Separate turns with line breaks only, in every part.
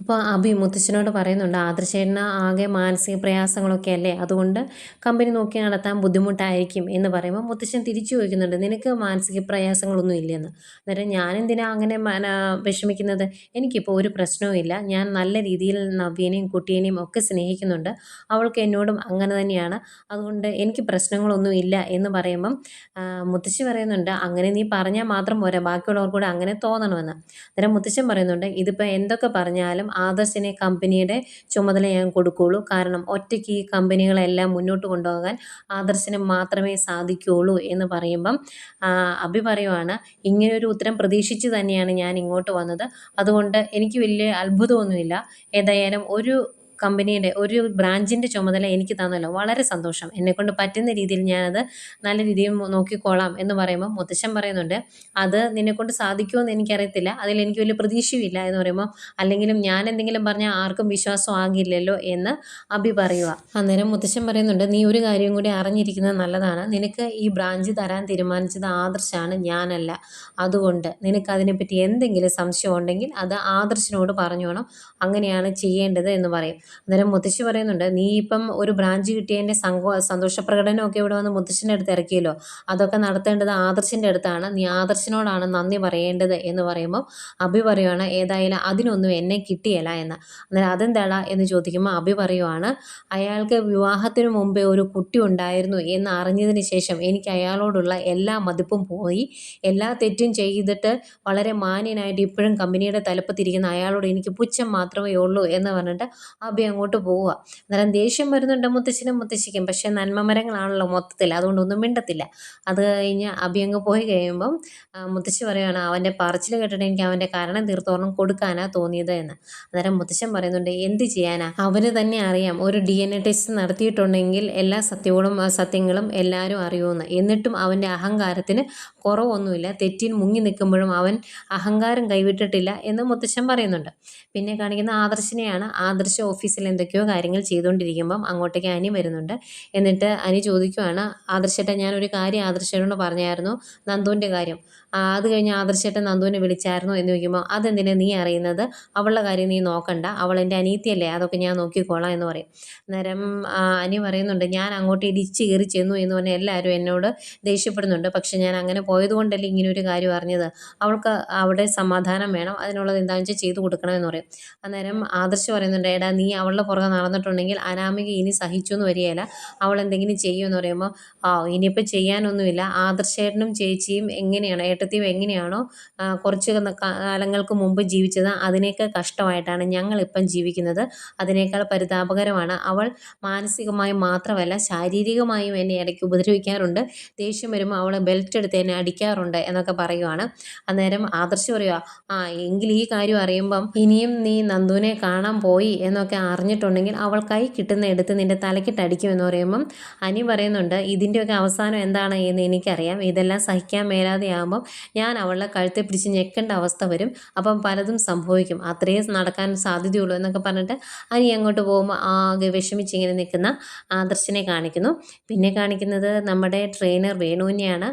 അപ്പോൾ അഭി മുത്തശ്ശനോട് പറയുന്നുണ്ട് ആദർശേന ആകെ മാനസിക പ്രയാസങ്ങളൊക്കെ അല്ലേ അതുകൊണ്ട് കമ്പനി നോക്കി നടത്താൻ ബുദ്ധിമുട്ടായിരിക്കും എന്ന് പറയുമ്പോൾ മുത്തശ്ശൻ തിരിച്ചു ചോദിക്കുന്നുണ്ട് നിനക്ക് മാനസിക പ്രയാസങ്ങളൊന്നും ഇല്ലെന്ന് അന്നേരം ഞാനെന്തിനാ അങ്ങനെ വിഷമിക്കുന്നത് എനിക്കിപ്പോൾ ഒരു പ്രശ്നവും ഇല്ല ഞാൻ നല്ല രീതിയിൽ നവ്യനെയും കുട്ടീനെയും ഒക്കെ സ്നേഹിക്കുന്നുണ്ട് അവൾക്ക് എന്നോടും അങ്ങനെ തന്നെയാണ് അതുകൊണ്ട് എനിക്ക് പ്രശ്നങ്ങളൊന്നും ഇല്ല എന്ന് പറയുമ്പം മുത്തശ്ശി പറയുന്നുണ്ട് അങ്ങനെ നീ പറഞ്ഞാൽ മാത്രം പോരാ ബാക്കിയുള്ളവർ കൂടെ അങ്ങനെ തോന്നണമെന്ന് അന്നേരം മുത്തശ്ശൻ പറയുന്നുണ്ട് ഇതിപ്പോൾ എന്തൊക്കെ പറഞ്ഞാലും എന്തായാലും ആദർശിനെ കമ്പനിയുടെ ചുമതല ഞാൻ കൊടുക്കുകയുള്ളൂ കാരണം ഒറ്റയ്ക്ക് ഈ കമ്പനികളെല്ലാം മുന്നോട്ട് കൊണ്ടുപോകാൻ ആദർശിന് മാത്രമേ സാധിക്കുകയുള്ളൂ എന്ന് പറയുമ്പം അഭി പറയുവാണ് ഇങ്ങനെയൊരു ഉത്തരം പ്രതീക്ഷിച്ച് തന്നെയാണ് ഞാൻ ഇങ്ങോട്ട് വന്നത് അതുകൊണ്ട് എനിക്ക് വലിയ അത്ഭുതമൊന്നുമില്ല ഏതായാലും ഒരു കമ്പനിയുടെ ഒരു ബ്രാഞ്ചിൻ്റെ ചുമതല എനിക്ക് തന്നല്ലോ വളരെ സന്തോഷം എന്നെക്കൊണ്ട് പറ്റുന്ന രീതിയിൽ ഞാനത് നല്ല രീതിയിൽ നോക്കിക്കോളാം എന്ന് പറയുമ്പോൾ മുത്തശ്ശൻ പറയുന്നുണ്ട് അത് നിന്നെക്കൊണ്ട് സാധിക്കുമെന്ന് എനിക്കറിയത്തില്ല അതിൽ എനിക്ക് വലിയ പ്രതീക്ഷയുമില്ല എന്ന് പറയുമ്പോൾ അല്ലെങ്കിലും ഞാൻ എന്തെങ്കിലും പറഞ്ഞാൽ ആർക്കും വിശ്വാസം ആകില്ലല്ലോ എന്ന് അഭി പറയുക അന്നേരം മുത്തശ്ശൻ പറയുന്നുണ്ട് നീ ഒരു കാര്യം കൂടി അറിഞ്ഞിരിക്കുന്നത് നല്ലതാണ് നിനക്ക് ഈ ബ്രാഞ്ച് തരാൻ തീരുമാനിച്ചത് ആദർശാണ് ഞാനല്ല അതുകൊണ്ട് നിനക്ക് അതിനെപ്പറ്റി എന്തെങ്കിലും സംശയം ഉണ്ടെങ്കിൽ അത് ആദർശിനോട് പറഞ്ഞോണം അങ്ങനെയാണ് ചെയ്യേണ്ടത് എന്ന് പറയും അന്നേരം മുത്തശ്ശി പറയുന്നുണ്ട് നീ ഇപ്പം ഒരു ബ്രാഞ്ച് കിട്ടിയതിൻ്റെ സങ്കോ പ്രകടനമൊക്കെ ഇവിടെ വന്ന് മുത്തശ്ശിൻ്റെ അടുത്ത് ഇറക്കിയല്ലോ അതൊക്കെ നടത്തേണ്ടത് ആദർശിൻ്റെ അടുത്താണ് നീ ആദർശിനോടാണ് നന്ദി പറയേണ്ടത് എന്ന് പറയുമ്പോൾ അഭി പറയുവാണ് ഏതായാലും അതിനൊന്നും എന്നെ കിട്ടിയല്ല എന്ന് അന്നേരം അതെന്താടാ എന്ന് ചോദിക്കുമ്പോൾ അഭി പറയുവാണ് അയാൾക്ക് വിവാഹത്തിന് മുമ്പേ ഒരു കുട്ടി ഉണ്ടായിരുന്നു എന്ന് അറിഞ്ഞതിന് ശേഷം എനിക്ക് അയാളോടുള്ള എല്ലാ മതിപ്പും പോയി എല്ലാ തെറ്റും ചെയ്തിട്ട് വളരെ മാന്യനായിട്ട് ഇപ്പോഴും കമ്പനിയുടെ തലപ്പത്തിരിക്കുന്ന അയാളോട് എനിക്ക് പുച്ഛം മാത്രമേ ഉള്ളൂ എന്ന് പറഞ്ഞിട്ട് ആ ഭാബി അങ്ങോട്ട് പോവുക അന്നേരം ദേഷ്യം വരുന്നുണ്ട് മുത്തശ്ശിനും മുത്തശ്ശിക്കും പക്ഷേ മരങ്ങളാണല്ലോ മൊത്തത്തിൽ അതുകൊണ്ടൊന്നും മിണ്ടത്തില്ല അത് കഴിഞ്ഞ് അബി അങ്ങ് പോയി കഴിയുമ്പം മുത്തശ്ശി പറയുകയാണ് അവൻ്റെ പറച്ചിൽ കേട്ടിട്ട് എനിക്ക് അവൻ്റെ കാരണം തീർത്തോളം കൊടുക്കാനാ തോന്നിയത് എന്ന് അന്നേരം മുത്തശ്ശൻ പറയുന്നുണ്ട് എന്ത് ചെയ്യാനാ അവന് തന്നെ അറിയാം ഒരു ഡി എൻ എ ടെസ്റ്റ് നടത്തിയിട്ടുണ്ടെങ്കിൽ എല്ലാ സത്യങ്ങളും സത്യങ്ങളും എല്ലാവരും അറിയുമെന്ന് എന്നിട്ടും അവൻ്റെ അഹങ്കാരത്തിന് കുറവൊന്നുമില്ല തെറ്റിൽ മുങ്ങി നിൽക്കുമ്പോഴും അവൻ അഹങ്കാരം കൈവിട്ടിട്ടില്ല എന്ന് മുത്തശ്ശൻ പറയുന്നുണ്ട് പിന്നെ കാണിക്കുന്ന ആദർശിനെയാണ് ആദർശ ഓഫീസിൽ എന്തൊക്കെയോ കാര്യങ്ങൾ ചെയ്തുകൊണ്ടിരിക്കുമ്പം അങ്ങോട്ടേക്ക് അനി വരുന്നുണ്ട് എന്നിട്ട് അനി ചോദിക്കുവാണ് ആദർശേട്ടാ ഞാനൊരു കാര്യം ആദർശനോട് പറഞ്ഞായിരുന്നു നന്ദുവിൻ്റെ കാര്യം അത് കഴിഞ്ഞ് ആദർശേട്ടൻ നന്ദുവിനെ വിളിച്ചായിരുന്നു എന്ന് ചോദിക്കുമ്പോൾ അതെന്തിനാ നീ അറിയുന്നത് അവളുടെ കാര്യം നീ നോക്കണ്ട അവൾ എൻ്റെ അനീത്തിയല്ലേ അതൊക്കെ ഞാൻ നോക്കിക്കോളാം എന്ന് പറയും അന്നേരം അനി പറയുന്നുണ്ട് ഞാൻ അങ്ങോട്ട് ഇടിച്ച് കയറി ചെന്നു എന്ന് പറഞ്ഞാൽ എല്ലാവരും എന്നോട് ദേഷ്യപ്പെടുന്നുണ്ട് പക്ഷെ ഞാൻ അങ്ങനെ പോയതുകൊണ്ടല്ലേ ഇങ്ങനെ ഒരു കാര്യം അറിഞ്ഞത് അവൾക്ക് അവിടെ സമാധാനം വേണം അതിനുള്ളത് എന്താണെന്ന് വെച്ചാൽ ചെയ്തു കൊടുക്കണമെന്ന് പറയും അന്നേരം ആദർശ് പറയുന്നുണ്ട് ഏടാ നീ അവളുടെ പുറകെ നടന്നിട്ടുണ്ടെങ്കിൽ അനാമിക ഇനി സഹിച്ചു എന്ന് വരികയില്ല അവൾ എന്തെങ്കിലും ചെയ്യുമെന്ന് പറയുമ്പോൾ ആ ഇനിയിപ്പോൾ ചെയ്യാനൊന്നുമില്ല ആദർശേട്ടനും ചേച്ചിയും എങ്ങനെയാണ് ഏട്ടത്തിയും എങ്ങനെയാണോ കുറച്ച് കാലങ്ങൾക്ക് മുമ്പ് ജീവിച്ചത് അതിനേക്കാൾ കഷ്ടമായിട്ടാണ് ഞങ്ങളിപ്പം ജീവിക്കുന്നത് അതിനേക്കാൾ പരിതാപകരമാണ് അവൾ മാനസികമായി മാത്രമല്ല ശാരീരികമായും എന്നെ ഇടയ്ക്ക് ഉപദ്രവിക്കാറുണ്ട് ദേഷ്യം വരുമ്പോൾ അവൾ ബെൽറ്റ് എടുത്ത് എന്നെ അടിക്കാറുണ്ട് എന്നൊക്കെ പറയുവാണ് അന്നേരം ആദർശ പറയുക ആ എങ്കിൽ ഈ കാര്യം അറിയുമ്പം ഇനിയും നീ നന്ദുവിനെ കാണാൻ പോയി എന്നൊക്കെ അറിഞ്ഞിട്ടുണ്ടെങ്കിൽ അവൾ കൈ കിട്ടുന്ന എടുത്ത് നിന്റെ അടിക്കുമെന്ന് പറയുമ്പം അനി പറയുന്നുണ്ട് ഇതിൻ്റെയൊക്കെ അവസാനം എന്താണ് എന്ന് എനിക്കറിയാം ഇതെല്ലാം സഹിക്കാൻ മേലാതെയാകുമ്പം ഞാൻ അവളെ കഴുത്തെ പിടിച്ച് ഞെക്കേണ്ട അവസ്ഥ വരും അപ്പം പലതും സംഭവിക്കും അത്രയും നടക്കാൻ സാധ്യതയുള്ളൂ എന്നൊക്കെ പറഞ്ഞിട്ട് അനി അങ്ങോട്ട് പോകുമ്പോൾ ആകെ വിഷമിച്ചിങ്ങനെ നിൽക്കുന്ന ആദർശനെ കാണിക്കുന്നു പിന്നെ കാണിക്കുന്നത് നമ്മുടെ ട്രെയിനർ വേണുവിനെയാണ്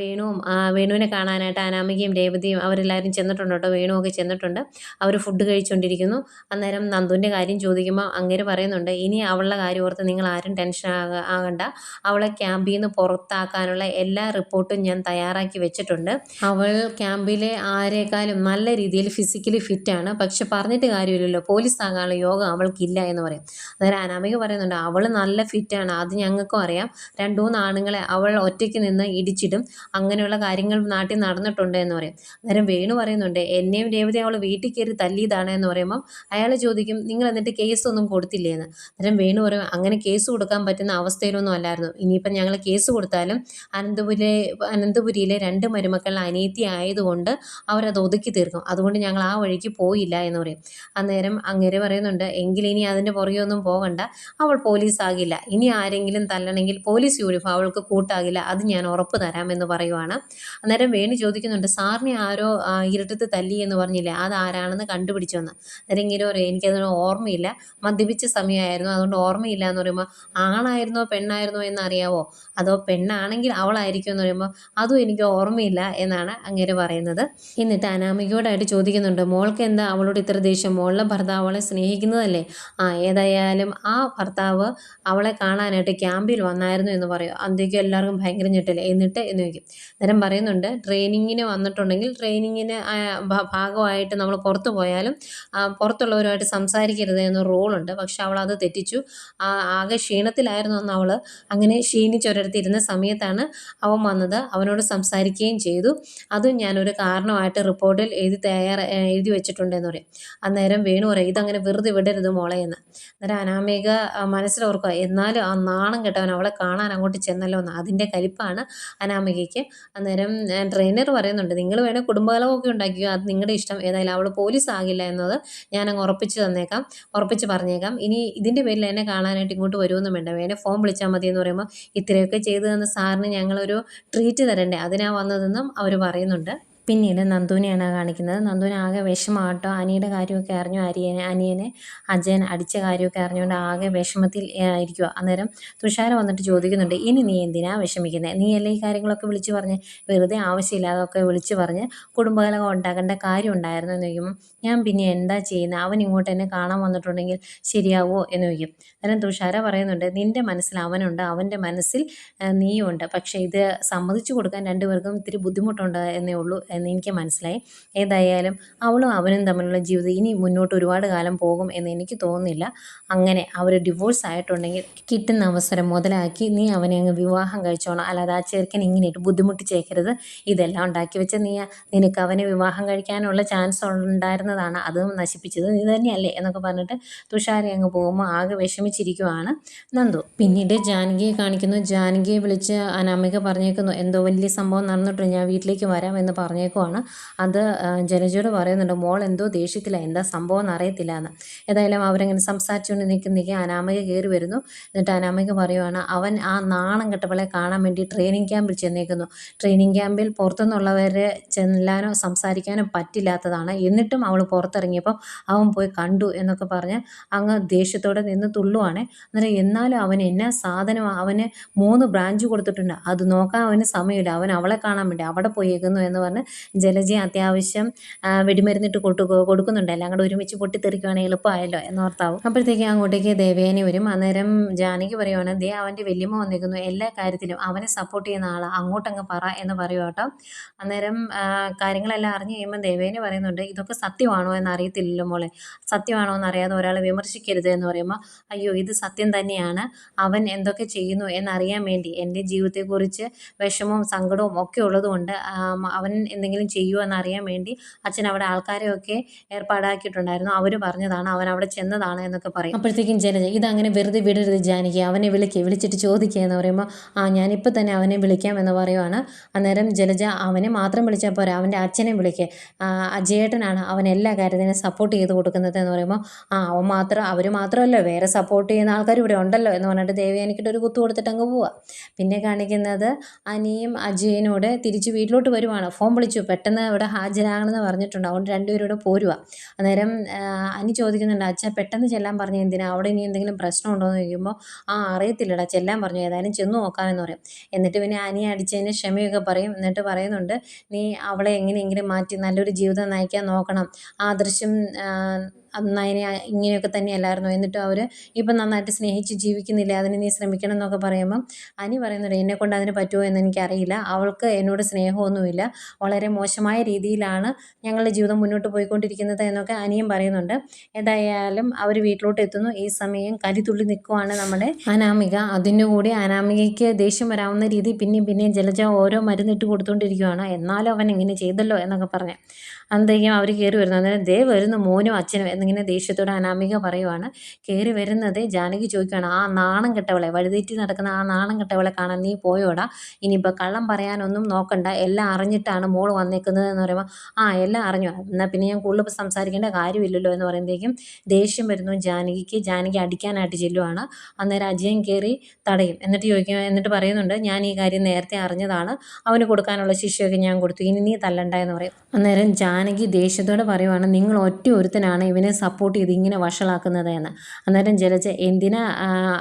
വേണുവും വേണുവിനെ കാണാനായിട്ട് അനാമികയും രേവതിയും അവരെല്ലാവരും ചെന്നിട്ടുണ്ട് കേട്ടോ വേണുവൊക്കെ ചെന്നിട്ടുണ്ട് അവർ ഫുഡ് കഴിച്ചുകൊണ്ടിരിക്കുന്നു അന്നേരം നന്ദുവിൻ്റെ കാര്യം ചോദിക്കുമ്പോൾ അങ്ങനെ പറയുന്നുണ്ട് ഇനി അവളുടെ കാര്യം ഓർത്ത് നിങ്ങൾ ആരും ടെൻഷൻ ആകണ്ട അവളെ ക്യാമ്പിൽ നിന്ന് പുറത്താക്കാനുള്ള എല്ലാ റിപ്പോർട്ടും ഞാൻ തയ്യാറാക്കി വെച്ചിട്ടുണ്ട് അവൾ ക്യാമ്പിലെ ആരെക്കാളും നല്ല രീതിയിൽ ഫിസിക്കലി ഫിറ്റാണ് പക്ഷെ പറഞ്ഞിട്ട് കാര്യമില്ലല്ലോ പോലീസ് ആകാനുള്ള യോഗ അവൾക്കില്ല എന്ന് പറയും അന്നേരം അനാമിക പറയുന്നുണ്ട് അവൾ നല്ല ഫിറ്റാണ് അത് ഞങ്ങൾക്കും അറിയാം രണ്ടു മൂന്ന് ആണുങ്ങളെ അവൾ ഒറ്റയ്ക്ക് നിന്ന് ഇടിച്ചിടും അങ്ങനെയുള്ള കാര്യങ്ങൾ നാട്ടിൽ നടന്നിട്ടുണ്ട് എന്ന് പറയും അന്നേരം വേണു പറയുന്നുണ്ട് എന്നെയും രേവതി അവൾ വീട്ടിൽ കയറി തല്ലിയതാണ് എന്ന് പറയുമ്പോൾ അയാൾ ചോദിക്കും നിങ്ങൾ എന്നിട്ട് കേസ് ഒന്നും കൊടുത്തില്ലേ എന്ന് അന്നേരം വേണു പറയും അങ്ങനെ കേസ് കൊടുക്കാൻ പറ്റുന്ന അവസ്ഥയിലൊന്നും അല്ലായിരുന്നു ഇനിയിപ്പം ഞങ്ങൾ കേസ് കൊടുത്താലും അനന്തപുരി അനന്തപുരിയിലെ രണ്ട് മരുമക്കൾ മക്കളുടെ അനിയത്തി ആയതുകൊണ്ട് അവരത് ഒതുക്കി തീർക്കും അതുകൊണ്ട് ഞങ്ങൾ ആ വഴിക്ക് പോയില്ല എന്ന് പറയും അന്നേരം അങ്ങേര് പറയുന്നുണ്ട് ഇനി അതിൻ്റെ ഒന്നും പോകണ്ട അവൾ പോലീസ് ആകില്ല ഇനി ആരെങ്കിലും തല്ലണമെങ്കിൽ പോലീസ് യൂണിഫോം അവൾക്ക് കൂട്ടാകില്ല അത് ഞാൻ ഉറപ്പ് തരാമെന്ന് പറയുവാണ് അന്നേരം വേണു ചോദിക്കുന്നുണ്ട് സാറിനെ ആരോ ഇരുട്ടത്ത് തല്ലി എന്ന് പറഞ്ഞില്ലേ അത് ആരാണെന്ന് കണ്ടുപിടിച്ചോന്ന് അന്നേരം പറയും എനിക്കതിന് ഓർമ്മയില്ല മദ്യപിച്ച സമയമായിരുന്നു അതുകൊണ്ട് ഓർമ്മയില്ല എന്ന് പറയുമ്പോൾ ആണായിരുന്നോ പെണ്ണായിരുന്നോ എന്നറിയാവോ അതോ പെണ്ണാണെങ്കിൽ അവളായിരിക്കും എന്ന് പറയുമ്പോൾ അതും എനിക്ക് ഓർമ്മയില്ല എന്നാണ് അങ്ങേര് പറയുന്നത് എന്നിട്ട് അനാമികയോടായിട്ട് ചോദിക്കുന്നുണ്ട് മോൾക്ക് എന്താ അവളോട് ഇത്ര ദേഷ്യം മോളിലെ ഭർത്താവ് അവളെ സ്നേഹിക്കുന്നതല്ലേ ആ ഏതായാലും ആ ഭർത്താവ് അവളെ കാണാനായിട്ട് ക്യാമ്പിൽ വന്നായിരുന്നു എന്ന് പറയും അന്തേക്കും എല്ലാവർക്കും ഭയങ്കര ഞെട്ടില്ല എന്നിട്ട് എന്ന് ചോദിക്കും നേരം പറയുന്നുണ്ട് ട്രെയിനിങ്ങിന് വന്നിട്ടുണ്ടെങ്കിൽ ട്രെയിനിങ്ങിന് ഭാഗമായിട്ട് നമ്മൾ പുറത്തു പോയാലും പുറത്തുള്ളവരുമായിട്ട് സംസാരിക്കരുത് എന്ന റോളുണ്ട് പക്ഷെ അവൾ അത് തെറ്റിച്ചു ആകെ ക്ഷീണത്തിലായിരുന്നു അന്ന് അവൾ അങ്ങനെ ക്ഷീണിച്ചൊരിടത്തിരുന്ന സമയത്താണ് അവൻ വന്നത് അവനോട് സംസാരിക്കുകയും ചെയ്തു ചെയ്തു അതും ഞാനൊരു കാരണമായിട്ട് റിപ്പോർട്ടിൽ എഴുതി തയ്യാറ എഴുതി വെച്ചിട്ടുണ്ടെന്ന് പറയും അന്നേരം വേണു പറയും ഇതങ്ങനെ വെറുതെ വിടരുത് മോളെ എന്ന് അന്നേരം അനാമിക മനസ്സിലോർക്കുക എന്നാലും ആ നാണം കെട്ടവൻ അവളെ കാണാൻ അങ്ങോട്ട് ചെന്നല്ലോ എന്ന് അതിൻ്റെ കരിപ്പാണ് അനാമികയ്ക്ക് അന്നേരം ട്രെയിനർ പറയുന്നുണ്ട് നിങ്ങൾ വേണേൽ കുടുംബകലമൊക്കെ ഉണ്ടാക്കിയോ അത് നിങ്ങളുടെ ഇഷ്ടം ഏതായാലും അവൾ പോലീസ് ആകില്ല എന്നത് ഞാനങ്ങ് ഉറപ്പിച്ച് തന്നേക്കാം ഉറപ്പിച്ച് പറഞ്ഞേക്കാം ഇനി ഇതിൻ്റെ പേരിൽ എന്നെ കാണാനായിട്ട് ഇങ്ങോട്ട് വരുമെന്നും വേണ്ട വേനെ ഫോം വിളിച്ചാൽ മതി എന്ന് പറയുമ്പോൾ ഇത്രയൊക്കെ ചെയ്തു തന്ന സാറിന് ഞങ്ങളൊരു ട്രീറ്റ് തരണ്ടേ അതിനാ വന്നതെന്നും അവർ പറയുന്നുണ്ട് പിന്നീട് നന്ദുവിനെയാണ് കാണിക്കുന്നത് നന്ദുവിന് ആകെ വിഷമാട്ടോ അനിയുടെ കാര്യമൊക്കെ അറിഞ്ഞു അരിയനെ അനിയനെ അജയൻ അടിച്ച കാര്യമൊക്കെ അറിഞ്ഞുകൊണ്ട് ആകെ വിഷമത്തിൽ ആയിരിക്കുക അന്നേരം തുഷാര വന്നിട്ട് ചോദിക്കുന്നുണ്ട് ഇനി നീ എന്തിനാ വിഷമിക്കുന്നത് നീ എല്ലാ ഈ കാര്യങ്ങളൊക്കെ വിളിച്ചു പറഞ്ഞ് വെറുതെ ഒക്കെ വിളിച്ചു പറഞ്ഞ് കുടുംബകലകം ഉണ്ടാക്കേണ്ട കാര്യം ഉണ്ടായിരുന്നു എന്ന് ചോദിക്കുമ്പോൾ ഞാൻ പിന്നെ എന്താ ചെയ്യുന്നത് അവൻ ഇങ്ങോട്ട് എന്നെ കാണാൻ വന്നിട്ടുണ്ടെങ്കിൽ ശരിയാവോ എന്ന് ചോദിക്കും അന്നേരം തുഷാര പറയുന്നുണ്ട് നിന്റെ മനസ്സിൽ അവനുണ്ട് അവൻ്റെ മനസ്സിൽ നീയുണ്ട് പക്ഷേ ഇത് സമ്മതിച്ചു കൊടുക്കാൻ രണ്ടുപേർക്കും ഇത്തിരി ബുദ്ധിമുട്ടുണ്ട് എന്നേ ഉള്ളൂ എന്ന് എനിക്ക് മനസ്സിലായി ഏതായാലും അവളും അവനും തമ്മിലുള്ള ജീവിതം ഇനി മുന്നോട്ട് ഒരുപാട് കാലം പോകും എന്ന് എനിക്ക് തോന്നുന്നില്ല അങ്ങനെ അവർ ഡിവോഴ്സ് ആയിട്ടുണ്ടെങ്കിൽ കിട്ടുന്ന അവസരം മുതലാക്കി നീ അവനെ അങ്ങ് വിവാഹം കഴിച്ചോണം അല്ലാതെ ആ ചെറുക്കൻ ഇങ്ങനെയിട്ട് ബുദ്ധിമുട്ടിച്ചേക്കരുത് ഇതെല്ലാം ഉണ്ടാക്കി വെച്ച് നീ നിനക്ക് അവനെ വിവാഹം കഴിക്കാനുള്ള ചാൻസ് ഉണ്ടായിരുന്നതാണ് അതും നശിപ്പിച്ചത് നീ തന്നെയല്ലേ എന്നൊക്കെ പറഞ്ഞിട്ട് തുഷാരി അങ്ങ് പോകുമ്പോൾ ആകെ വിഷമിച്ചിരിക്കുവാണ് നന്ദു പിന്നീട് ജാനകിയെ കാണിക്കുന്നു ജാനകിയെ വിളിച്ച് അനാമിക പറഞ്ഞേക്കുന്നു എന്തോ വലിയ സംഭവം നടന്നിട്ടുണ്ട് ഞാൻ വീട്ടിലേക്ക് വരാം എന്ന് പറഞ്ഞു വന്നേക്കുവാണ് അത് ജലജയോട് പറയുന്നുണ്ട് മോൾ എന്തോ ദേഷ്യത്തിലാണ് എന്താ സംഭവം എന്ന് അറിയത്തില്ല എന്ന് ഏതായാലും അവരങ്ങനെ സംസാരിച്ചുകൊണ്ട് നിൽക്കുന്നെങ്കിൽ അനാമയ്ക്ക് കയറി വരുന്നു എന്നിട്ട് അനാമയ്ക്ക് പറയുവാണ് അവൻ ആ നാണം കെട്ടവളെ കാണാൻ വേണ്ടി ട്രെയിനിങ് ക്യാമ്പിൽ ചെന്നേക്കുന്നു ട്രെയിനിങ് ക്യാമ്പിൽ പുറത്തുനിന്നുള്ളവരെ ചെല്ലാനോ സംസാരിക്കാനോ പറ്റില്ലാത്തതാണ് എന്നിട്ടും അവൾ പുറത്തിറങ്ങിയപ്പം അവൻ പോയി കണ്ടു എന്നൊക്കെ പറഞ്ഞ് അങ്ങ് ദേഷ്യത്തോടെ നിന്ന് തുള്ളുവാണേ അന്നേരം എന്നാലും അവൻ എന്നാ സാധനം അവന് മൂന്ന് ബ്രാഞ്ച് കൊടുത്തിട്ടുണ്ട് അത് നോക്കാൻ അവന് സമയമില്ല അവൻ അവളെ കാണാൻ വേണ്ടി അവിടെ പോയേക്കുന്നു എന്ന് പറഞ്ഞ് ജലജി അത്യാവശ്യം വെടിമരുന്നിട്ട് കൊട്ടു കൊടുക്കുന്നുണ്ട് എല്ലാം കൂടെ ഒരുമിച്ച് പൊട്ടിത്തെറിക്കുകയാണെങ്കിൽ എളുപ്പമായല്ലോ എന്നോർത്താവും അപ്പോഴത്തേക്ക് അങ്ങോട്ടേക്ക് ദേവേനി വരും അന്നേരം ജാനകി പറയുവാണ് ദേ അവൻ്റെ വല്യമ്മ വന്നിരിക്കുന്നു എല്ലാ കാര്യത്തിലും അവനെ സപ്പോർട്ട് ചെയ്യുന്ന ആളാണ് അങ്ങോട്ടങ്ങ് പറ എന്ന് പറയും കേട്ടോ അന്നേരം കാര്യങ്ങളെല്ലാം അറിഞ്ഞു കഴിയുമ്പോൾ ദേവേനി പറയുന്നുണ്ട് ഇതൊക്കെ സത്യമാണോ എന്ന് അറിയത്തില്ലല്ലോ മോളെ സത്യമാണോ എന്ന് അറിയാതെ ഒരാളെ വിമർശിക്കരുത് എന്ന് പറയുമ്പോൾ അയ്യോ ഇത് സത്യം തന്നെയാണ് അവൻ എന്തൊക്കെ ചെയ്യുന്നു എന്നറിയാൻ വേണ്ടി എൻ്റെ ജീവിതത്തെക്കുറിച്ച് വിഷമവും സങ്കടവും ഒക്കെ ഉള്ളതുകൊണ്ട് അവൻ എന്തെങ്കിലും ചെയ്യുമോ അറിയാൻ വേണ്ടി അച്ഛൻ അവിടെ ആൾക്കാരെയൊക്കെ ഏർപ്പാടാക്കിയിട്ടുണ്ടായിരുന്നു അവർ പറഞ്ഞതാണ് അവൻ അവിടെ ചെന്നതാണ് എന്നൊക്കെ പറയും അപ്പോഴത്തേക്കും ജനജ ഇതങ്ങനെ വെറുതെ വിടരുത് ജാനകി അവനെ വിളിക്കുക വിളിച്ചിട്ട് ചോദിക്കുക എന്ന് പറയുമ്പോൾ ആ ഞാനിപ്പോൾ തന്നെ അവനെ വിളിക്കാം എന്ന് പറയുവാണ് അന്നേരം ജലജ അവനെ മാത്രം വിളിച്ചാൽ പോരാ അവൻ്റെ അച്ഛനെ വിളിക്കുക അജേട്ടനാണ് അവൻ എല്ലാ കാര്യത്തിനും സപ്പോർട്ട് ചെയ്ത് കൊടുക്കുന്നത് എന്ന് പറയുമ്പോൾ ആ അവൻ മാത്രം അവർ മാത്രമല്ല വേറെ സപ്പോർട്ട് ചെയ്യുന്ന ആൾക്കാർ ഇവിടെ ഉണ്ടല്ലോ എന്ന് പറഞ്ഞിട്ട് എനിക്കിട്ട് ഒരു കുത്തു കൊടുത്തിട്ട് അങ്ങ് പോവുക പിന്നെ കാണിക്കുന്നത് അനിയും അജയനോട് തിരിച്ച് വീട്ടിലോട്ട് വരുവാണ് ഫോൺ വിളിച്ച് വിളിച്ചു പെട്ടെന്ന് ഇവിടെ ഹാജരാകണമെന്ന് പറഞ്ഞിട്ടുണ്ട് അതുകൊണ്ട് രണ്ടുപേരും ഇവിടെ പോരുക അന്നേരം അനി ചോദിക്കുന്നുണ്ട് അച്ഛാ പെട്ടെന്ന് ചെല്ലാൻ പറഞ്ഞു എന്തിനാ അവിടെ ഇനി എന്തെങ്കിലും പ്രശ്നമുണ്ടോ എന്ന് ചോദിക്കുമ്പോൾ ആ അറിയത്തില്ലടാ ചെല്ലാൻ പറഞ്ഞു ഏതായാലും ചെന്ന് നോക്കാമെന്ന് പറയും എന്നിട്ട് പിന്നെ അനിയെ അടിച്ചതിന് ക്ഷമയൊക്കെ പറയും എന്നിട്ട് പറയുന്നുണ്ട് നീ അവളെ എങ്ങനെയെങ്കിലും മാറ്റി നല്ലൊരു ജീവിതം നയിക്കാൻ നോക്കണം ആ ദൃശ്യം അന്ന് ഇങ്ങനെയൊക്കെ ഇങ്ങനെയൊക്കെ തന്നെയല്ലായിരുന്നു എന്നിട്ട് അവർ ഇപ്പം നന്നായിട്ട് സ്നേഹിച്ച് ജീവിക്കുന്നില്ല അതിന് നീ ശ്രമിക്കണം എന്നൊക്കെ പറയുമ്പം അനി പറയുന്നുണ്ട് കൊണ്ട് അതിന് പറ്റുമോ എന്ന് എനിക്കറിയില്ല അവൾക്ക് എന്നോട് സ്നേഹമൊന്നുമില്ല വളരെ മോശമായ രീതിയിലാണ് ഞങ്ങളുടെ ജീവിതം മുന്നോട്ട് പോയിക്കൊണ്ടിരിക്കുന്നത് എന്നൊക്കെ അനിയും പറയുന്നുണ്ട് ഏതായാലും അവർ വീട്ടിലോട്ട് എത്തുന്നു ഈ സമയം കരി തുള്ളി നിൽക്കുവാണ് നമ്മുടെ അനാമിക അതിനുകൂടി അനാമികയ്ക്ക് ദേഷ്യം വരാവുന്ന രീതി പിന്നെയും പിന്നെയും ജലജ ഓരോ മരുന്നിട്ട് കൊടുത്തുകൊണ്ടിരിക്കുവാണ് എന്നാലും അവൻ ഇങ്ങനെ ചെയ്തല്ലോ എന്നൊക്കെ പറഞ്ഞ് അന്നത്തേക്കും അവർ കയറി വരുന്നു അന്നേരം ദേ വരുന്നു മോനും അച്ഛനും എന്നിങ്ങനെ ദേഷ്യത്തോടെ അനാമിക പറയുവാണ് കയറി വരുന്നത് ജാനകി ചോദിക്കുകയാണ് ആ നാണം കെട്ടവളെ വഴുതേറ്റി നടക്കുന്ന ആ നാണം കെട്ടവളെ കാണാൻ നീ പോയോടാ ഇനിയിപ്പോൾ കള്ളം പറയാനൊന്നും നോക്കണ്ട എല്ലാം അറിഞ്ഞിട്ടാണ് മോൾ വന്നേക്കുന്നത് എന്ന് പറയുമ്പോൾ ആ എല്ലാം അറിഞ്ഞു എന്നാൽ പിന്നെ ഞാൻ കൂടുതൽ സംസാരിക്കേണ്ട കാര്യമില്ലല്ലോ എന്ന് പറയുമ്പോഴേക്കും ദേഷ്യം വരുന്നു ജാനകിക്ക് ജാനകി അടിക്കാനായിട്ട് ചെല്ലുവാണ് അന്നേരം അജയൻ കയറി തടയും എന്നിട്ട് ചോദിക്കും എന്നിട്ട് പറയുന്നുണ്ട് ഞാൻ ഈ കാര്യം നേരത്തെ അറിഞ്ഞതാണ് അവന് കൊടുക്കാനുള്ള ശിക്ഷയൊക്കെ ഞാൻ കൊടുത്തു ഇനി നീ തല്ലണ്ട എന്ന് പറയും അന്നേരം ജാനകി ദേഷ്യത്തോടെ പറയുവാണ് നിങ്ങൾ ഒറ്റ ഒരുത്തനാണ് ഇവന് എന്നെ സപ്പോർട്ട് ചെയ്ത് ഇങ്ങനെ വഷളാക്കുന്നത് എന്ന് അന്നേരം ജലജ എന്തിനാ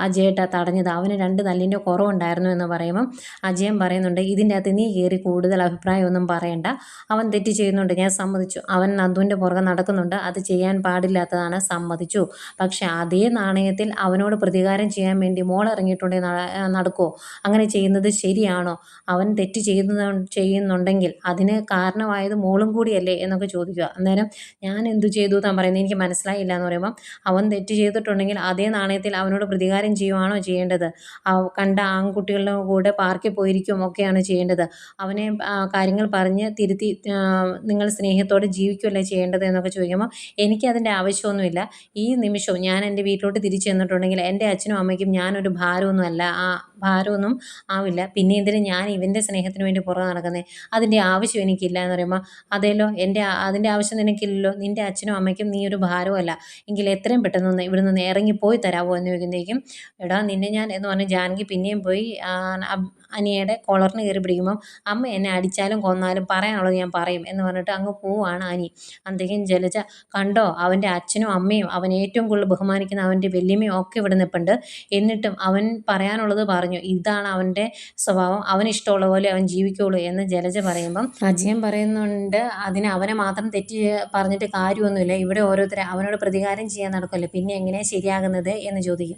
അജയേട്ടാ തടഞ്ഞത് അവന് രണ്ട് നല്ലിൻ്റെ കുറവുണ്ടായിരുന്നു എന്ന് പറയുമ്പം അജയൻ പറയുന്നുണ്ട് ഇതിൻ്റെ അകത്ത് നീ കയറി കൂടുതൽ അഭിപ്രായമൊന്നും പറയണ്ട അവൻ തെറ്റ് ചെയ്യുന്നുണ്ട് ഞാൻ സമ്മതിച്ചു അവൻ നന്ദുവിൻ്റെ പുറകെ നടക്കുന്നുണ്ട് അത് ചെയ്യാൻ പാടില്ലാത്തതാണ് സമ്മതിച്ചു പക്ഷേ അതേ നാണയത്തിൽ അവനോട് പ്രതികാരം ചെയ്യാൻ വേണ്ടി മോൾ ഇറങ്ങിയിട്ടുണ്ടെങ്കിൽ നടക്കുമോ അങ്ങനെ ചെയ്യുന്നത് ശരിയാണോ അവൻ തെറ്റ് ചെയ്യുന്ന ചെയ്യുന്നുണ്ടെങ്കിൽ അതിന് കാരണമായത് മോളും കൂടിയല്ലേ എന്നൊക്കെ ചോദിക്കുക അന്നേരം ഞാൻ എന്തു ചെയ്തു താൻ പറയുന്നത് എനിക്ക് മനസ്സിലായില്ല എന്ന് പറയുമ്പം അവൻ തെറ്റ് ചെയ്തിട്ടുണ്ടെങ്കിൽ അതേ നാണയത്തിൽ അവനോട് പ്രതികാരം ചെയ്യുവാണോ ചെയ്യേണ്ടത് കണ്ട ആൺകുട്ടികളുടെ കൂടെ പാർക്കിൽ പോയിരിക്കും ഒക്കെയാണ് ചെയ്യേണ്ടത് അവനെ കാര്യങ്ങൾ പറഞ്ഞ് തിരുത്തി നിങ്ങൾ സ്നേഹത്തോടെ ജീവിക്കുമല്ലേ ചെയ്യേണ്ടത് എന്നൊക്കെ ചോദിക്കുമ്പോൾ എനിക്കതിൻ്റെ ആവശ്യമൊന്നുമില്ല ഈ നിമിഷവും ഞാൻ എൻ്റെ വീട്ടിലോട്ട് തിരിച്ചു ചെന്നിട്ടുണ്ടെങ്കിൽ എൻ്റെ അച്ഛനും അമ്മയ്ക്കും ഞാനൊരു ഭാരമൊന്നുമല്ല ആ ഭാരമൊന്നും ആവില്ല പിന്നെ ഇതിന് ഞാൻ ഇവൻ്റെ സ്നേഹത്തിന് വേണ്ടി പുറത്ത് നടക്കുന്നത് അതിൻ്റെ ആവശ്യം എനിക്കില്ല എന്ന് പറയുമ്പോൾ അതേലോ എൻ്റെ അതിൻ്റെ ആവശ്യം നിനക്കില്ലല്ലോ നിൻ്റെ അച്ഛനും അമ്മയ്ക്കും നീ ഒരു ഭാരമല്ല എങ്കിൽ എത്രയും പെട്ടെന്ന് ഇവിടെ നിന്ന് ഇറങ്ങിപ്പോയി തരാമോ എന്ന് ചോദിക്കുന്നേക്കും എടാ നിന്നെ ഞാൻ എന്ന് പറഞ്ഞ് ജാനകി പിന്നെയും പോയി അനിയയുടെ കോളറിന് കയറി പിടിക്കുമ്പം അമ്മ എന്നെ അടിച്ചാലും കൊന്നാലും പറയാനുള്ളത് ഞാൻ പറയും എന്ന് പറഞ്ഞിട്ട് അങ്ങ് പോവാണ് അനി അന്തേക്കും ജലജ കണ്ടോ അവൻ്റെ അച്ഛനും അമ്മയും അവൻ ഏറ്റവും കൂടുതൽ ബഹുമാനിക്കുന്ന അവൻ്റെ വല്യമ്മയും ഒക്കെ ഇവിടെ നിൽപ്പുണ്ട് എന്നിട്ടും അവൻ പറയാനുള്ളത് പറഞ്ഞു ഇതാണ് അവൻ്റെ സ്വഭാവം അവന് ഇഷ്ടമുള്ള പോലെ അവൻ ജീവിക്കുള്ളൂ എന്ന് ജലജ പറയുമ്പം അജയൻ പറയുന്നുണ്ട് അതിന് അവനെ മാത്രം തെറ്റി പറഞ്ഞിട്ട് കാര്യമൊന്നുമില്ല ഇവിടെ ഓരോരുത്തർ അവനോട് പ്രതികാരം ചെയ്യാൻ നടക്കുമല്ലോ പിന്നെ എങ്ങനെയാണ് ശരിയാകുന്നത് എന്ന് ചോദിക്കും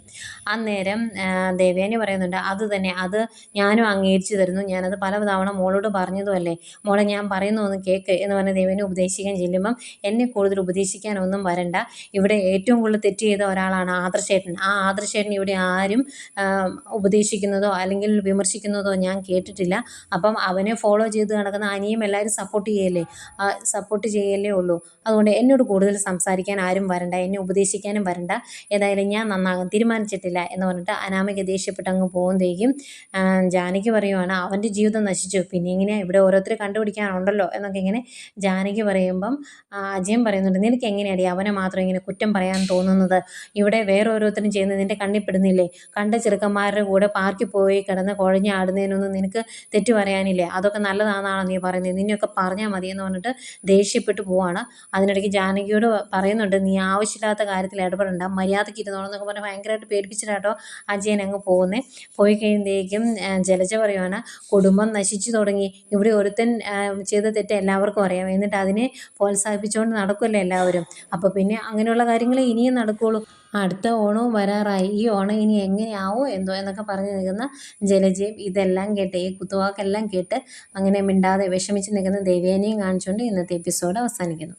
അന്നേരം ദേവേനി പറയുന്നുണ്ട് അത് തന്നെ അത് ഞാനും അംഗീകരിച്ചു തരുന്നു ഞാനത് പല തവണ മോളോട് പറഞ്ഞതുമല്ലേ മോളെ ഞാൻ പറയുന്നു ഒന്ന് കേക്ക് എന്ന് പറഞ്ഞ ദേവേനെ ഉപദേശിക്കാൻ ചെല്ലുമ്പം എന്നെ കൂടുതൽ ഉപദേശിക്കാനൊന്നും വരണ്ട ഇവിടെ ഏറ്റവും കൂടുതൽ തെറ്റ് ചെയ്ത ഒരാളാണ് ആദർശേട്ടൻ ആ ആദർശേട്ടൻ ഇവിടെ ആരും ഉപദേശിക്കുന്നതോ അല്ലെങ്കിൽ വിമർശിക്കുന്നതോ ഞാൻ കേട്ടിട്ടില്ല അപ്പം അവനെ ഫോളോ ചെയ്ത് നടക്കുന്ന അനിയും എല്ലാവരും സപ്പോർട്ട് ചെയ്യല്ലേ സപ്പോർട്ട് ചെയ്യല്ലേ ഉള്ളൂ അതുകൊണ്ട് എന്നോട് കൂടുതൽ സംസാരിക്കാൻ ഉപദേശിക്കാൻ ആരും വരണ്ട എന്നെ ഉപദേശിക്കാനും വരണ്ട ഏതായാലും ഞാൻ നന്നാകും തീരുമാനിച്ചിട്ടില്ല എന്ന് പറഞ്ഞിട്ട് അനാമിക ദേഷ്യപ്പെട്ട് അങ്ങ് പോകുമ്പോഴേക്കും ജാനകി പറയുവാണ് അവൻ്റെ ജീവിതം നശിച്ചു പിന്നെ ഇങ്ങനെയാണ് ഇവിടെ ഓരോരുത്തർ കണ്ടുപിടിക്കാനുണ്ടല്ലോ എന്നൊക്കെ ഇങ്ങനെ ജാനകി പറയുമ്പം അജയൻ പറയുന്നുണ്ട് നിനക്ക് എങ്ങനെയാടി അവനെ മാത്രം ഇങ്ങനെ കുറ്റം പറയാൻ തോന്നുന്നത് ഇവിടെ വേറെ ചെയ്യുന്നത് നിൻ്റെ കണ്ണിപ്പെടുന്നില്ലേ കണ്ട ചെറുക്കന്മാരുടെ കൂടെ പാർക്കിൽ പോയി കിടന്ന് കുഴഞ്ഞാടുന്നതിനൊന്നും നിനക്ക് തെറ്റു പറയാനില്ലേ അതൊക്കെ നല്ലതാണെന്നാണോ നീ പറയുന്നത് നിന്നെയൊക്കെ പറഞ്ഞാൽ മതി എന്ന് പറഞ്ഞിട്ട് ദേഷ്യപ്പെട്ടു പോവാണ് അതിനിടയ്ക്ക് ജാനകിയോട് പറയുന്നു പറയുന്നുണ്ട് നീ ആവശ്യമില്ലാത്ത കാര്യത്തിൽ ഇടപെടണ്ട മര്യാദയ്ക്ക് ഇരുന്നോണം എന്നൊക്കെ പറഞ്ഞ് ഭയങ്കരമായിട്ട് പേടിപ്പിച്ചിട്ടാട്ടോ അജയൻ അങ്ങ് പോകുന്നേ പോയി കഴിയുമ്പോഴേക്കും ജലജ പറയുവാണ് കുടുംബം നശിച്ചു തുടങ്ങി ഇവിടെ ഒരുത്തൻ ചെയ്ത തെറ്റ് എല്ലാവർക്കും അറിയാം എന്നിട്ട് അതിനെ പ്രോത്സാഹിപ്പിച്ചുകൊണ്ട് നടക്കുമല്ലോ എല്ലാവരും അപ്പോൾ പിന്നെ അങ്ങനെയുള്ള കാര്യങ്ങൾ ഇനിയും നടക്കുള്ളൂ അടുത്ത ഓണവും വരാറായി ഈ ഓണം ഇനി എങ്ങനെയാവോ എന്തോ എന്നൊക്കെ പറഞ്ഞു നിൽക്കുന്ന ജലജയും ഇതെല്ലാം കേട്ട് ഈ കുത്തുവാക്കെല്ലാം കേട്ട് അങ്ങനെ മിണ്ടാതെ വിഷമിച്ച് നിൽക്കുന്ന ദേവേനയും കാണിച്ചുകൊണ്ട് ഇന്നത്തെ എപ്പിസോഡ് അവസാനിക്കുന്നു